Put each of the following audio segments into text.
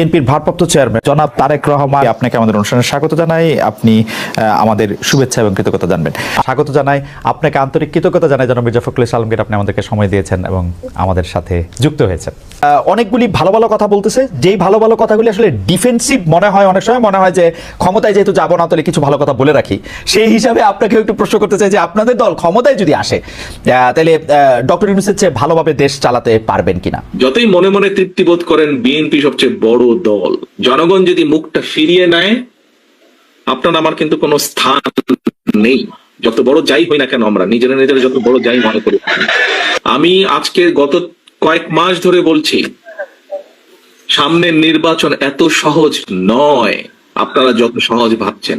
বিএনপির ভারপ্রাপ্ত চেয়ারম্যান জনাব তারেক রহমান, আপনাকে আমাদের অনুষ্ঠানে স্বাগত জানাই। আপনি আমাদের শুভেচ্ছা এবং কৃতজ্ঞতা জানবেন। স্বাগত জানাই, আপনাকে আন্তরিক কৃতজ্ঞতা জানাই জনাব মির্জা ফখরুল আপনি আমাদেরকে সময় দিয়েছেন এবং আমাদের সাথে যুক্ত হয়েছেন। অনেকগুলি ভালো ভালো কথা বলতেছে। যেই ভালো ভালো কথাগুলি আসলে ডিফেন্সিভ মনে হয় অনেক সময়, মনে হয় যে ক্ষমতায় যেহেতু যাব না, তাহলে কিছু ভালো কথা বলে রাখি। সেই হিসাবে আপনাকে একটু প্রশ্ন করতে চাই যে আপনাদের দল ক্ষমতায় যদি আসে তাহলে ডক্টর ইউনুসের চেয়ে ভালোভাবে দেশ চালাতে পারবেন কিনা? যতই মনে মনে তৃপ্তি বোধ করেন, বিএনপি সবচেয়ে বড় দল। জনগণ যদি মুখটা ফিরিয়ে নেয়, আপনার আমার কিন্তু কোনো স্থান নেই। যত বড় যাই হই না কেন আমরা, নিজেরা নিজেরা যত বড় যাই মনে করি। আমি আজকে গত কয়েক মাস ধরে বলছি, সামনের নির্বাচন এত সহজ নয়। আপনারা যত সহজ ভাবছেন।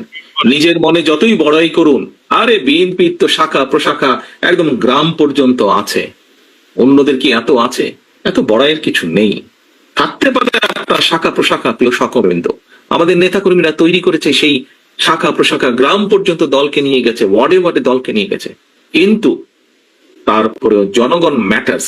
নিজের মনে যতই বড়াই করুন, আরে বিএনপি তো শাখা প্রশাখা একদম গ্রাম পর্যন্ত আছে। অন্যদের কি এত আছে? এত বড়াইয়ের কিছু নেই। থাকতে পারে আপনার শাখা প্রশাখা প্রিয় সকবৃন্দ আমাদের নেতাকর্মীরা তৈরি করেছে সেই শাখা প্রশাখা গ্রাম পর্যন্ত দলকে নিয়ে গেছে, ওয়ার্ডে ওয়ার্ডে দলকে নিয়ে গেছে। কিন্তু তারপরেও জনগণ ম্যাটার্স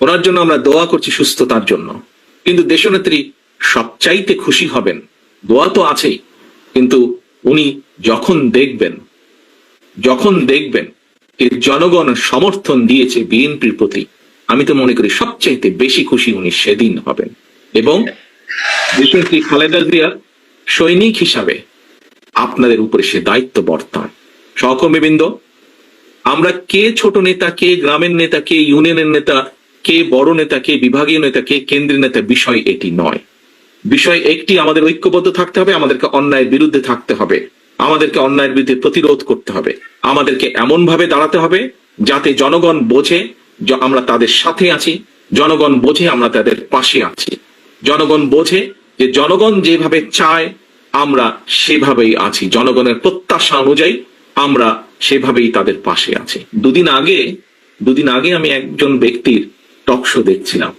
ওনার জন্য আমরা দোয়া করছি সুস্থতার জন্য। কিন্তু দেশনেত্রী সবচাইতে খুশি হবেন, দোয়া তো আছেই, কিন্তু উনি যখন দেখবেন যখন দেখবেন যে জনগণ সমর্থন দিয়েছে বিএনপির প্রতি, আমি তো মনে করি সবচাইতে বেশি খুশি উনি সেদিন হবেন। এবং দেশনেত্রী খালেদা জিয়ার সৈনিক হিসাবে আপনাদের উপরে সে দায়িত্ব বর্তান। সহকর্মীবৃন্দ, আমরা কে ছোট নেতা, কে গ্রামের নেতা, কে ইউনিয়নের নেতা কে বড় নেতা, কে বিভাগীয় নেতা, কে কেন্দ্রীয় নেতা, বিষয় এটি নয়। বিষয় একটি, আমাদের ঐক্যবদ্ধ থাকতে হবে, আমাদেরকে অন্যায়ের বিরুদ্ধে থাকতে হবে, আমাদেরকে অন্যায়ের বিরুদ্ধে প্রতিরোধ করতে হবে, আমাদেরকে এমন ভাবে দাঁড়াতে হবে যাতে জনগণ বোঝে আমরা তাদের সাথে আছি, জনগণ বোঝে আমরা তাদের পাশে আছি, জনগণ বোঝে যে জনগণ যেভাবে চায়, আমরা সেভাবেই আছি, জনগণের প্রত্যাশা অনুযায়ী আমরা সেভাবেই তাদের পাশে আছি। দুদিন আগে দুদিন আগে আমি একজন ব্যক্তির টক শো দেখছিলাম।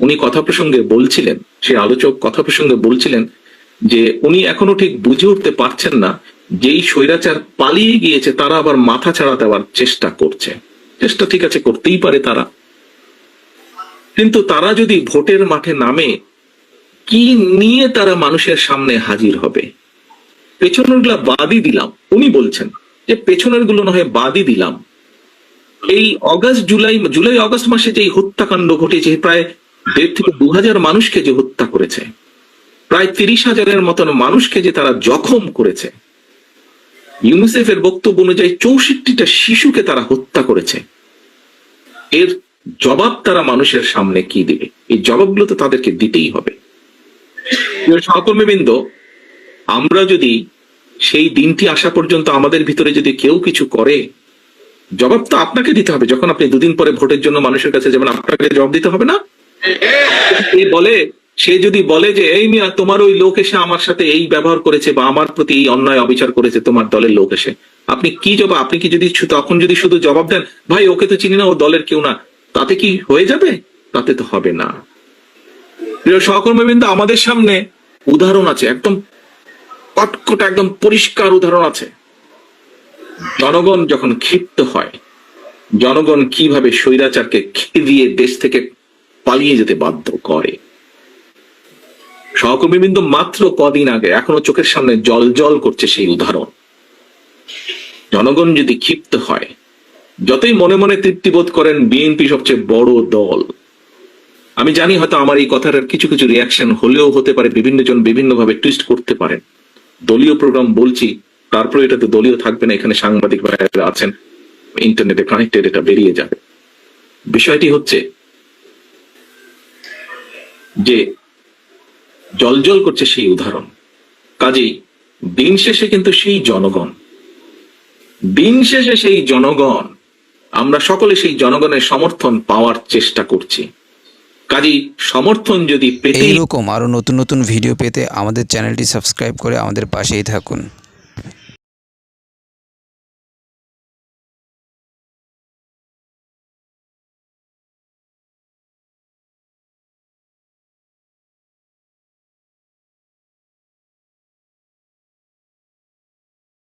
উনি কথা প্রসঙ্গে বলছিলেন, সে আলোচক কথা প্রসঙ্গে বলছিলেন যে, উনি এখনও ঠিক বুঝে উঠতে পারছেন না যেই স্বৈরাচার পালিয়ে গিয়েছে, তারা আবার মাথা ছাড়া দেওয়ার চেষ্টা করছে। চেষ্টা ঠিক আছে, করতেই পারে তারা। কিন্তু তারা যদি ভোটের মাঠে নামে, কি নিয়ে তারা মানুষের সামনে হাজির হবে? পেছনেরগুলা বাদই দিলাম। উনি বলছেন যে পেছনেরগুলো না হয় বাদই দিলাম। এই অগাস্ট জুলাই জুলাই অগস্ট মাসে যে হত্যাকাণ্ড ঘটেছে, প্রায় দেড় থেকে দু হাজার মানুষকে যে হত্যা করেছে, প্রায় তিরিশ হাজারের মতন মানুষকে যে তারা জখম করেছে, ইউনিসেফের বক্তব্য অনুযায়ী চৌষট্টিটা শিশুকে তারা হত্যা করেছে। এর জবাব তারা মানুষের সামনে কি দিবে? এই জবাবগুলো তো তাদেরকে দিতেই হবে। সহকর্মীবৃন্দ, আমরা যদি সেই দিনটি আসা পর্যন্ত আমাদের ভিতরে যদি কেউ কিছু করে জবাব তো আপনাকে দিতে হবে। যখন আপনি দুদিন পরে ভোটের জন্য মানুষের কাছে যাবেন, আপনাকে জবাব দিতে হবে না? বলে, সে যদি বলে যে, এই মিয়া, তোমার ওই লোক এসে আমার সাথে এই ব্যবহার করেছে বা আমার প্রতি এই অন্যায় অবিচার করেছে, তোমার দলের লোক এসে। আপনি কি জবাব, আপনি কি যদি তখন যদি শুধু জবাব দেন, ভাই, ওকে তো চিনি না, ও দলের কেউ না। তাতে কি হয়ে যাবে? তাতে তো হবে না। প্রিয় সহকর্মীবৃন্দ, আমাদের সামনে উদাহরণ আছে, একদম কটকট, একদম পরিষ্কার উদাহরণ আছে। জনগণ যখন ক্ষিপ্ত হয়, জনগণ কীভাবে স্বৈরাচারকে খেদিয়ে দেশ থেকে পালিয়ে যেতে বাধ্য করে? সহকর্মীবৃন্দ মাত্র কদিন আগে এখনও চোখের সামনে জল জল করছে সেই উদাহরণ। জনগণ যদি ক্ষিপ্ত হয়, যতই মনে মনে তৃপ্তিবোধ করেন বিএনপি সবচেয়ে বড় দল। আমি জানি হয়তো আমার এই কথাটার কিছু কিছু রিয়াকশন হলেও হতে পারে বিভিন্ন জন বিভিন্নভাবে টুইস্ট করতে পারেন। দলীয় প্রোগ্রাম বলছি তারপরে এটা তো দলীয় থাকবে না, এখানে সাংবাদিক ভাইয়েরা আছেন, ইন্টারনেটে কানেক্টেড এটা বেরিয়ে যাবে। বিষয়টি হচ্ছে যে জলজল করছে সেই উদাহরণ। কাজেই দিন শেষে কিন্তু সেই জনগণ, দিন শেষে সেই জনগণ, আমরা সকলে সেই জনগণের সমর্থন পাওয়ার চেষ্টা করছি। কাজেই সমর্থন যদি পেতেই এইরকম আরও নতুন নতুন ভিডিও পেতে আমাদের চ্যানেলটি সাবস্ক্রাইব করে আমাদের পাশেই থাকুন।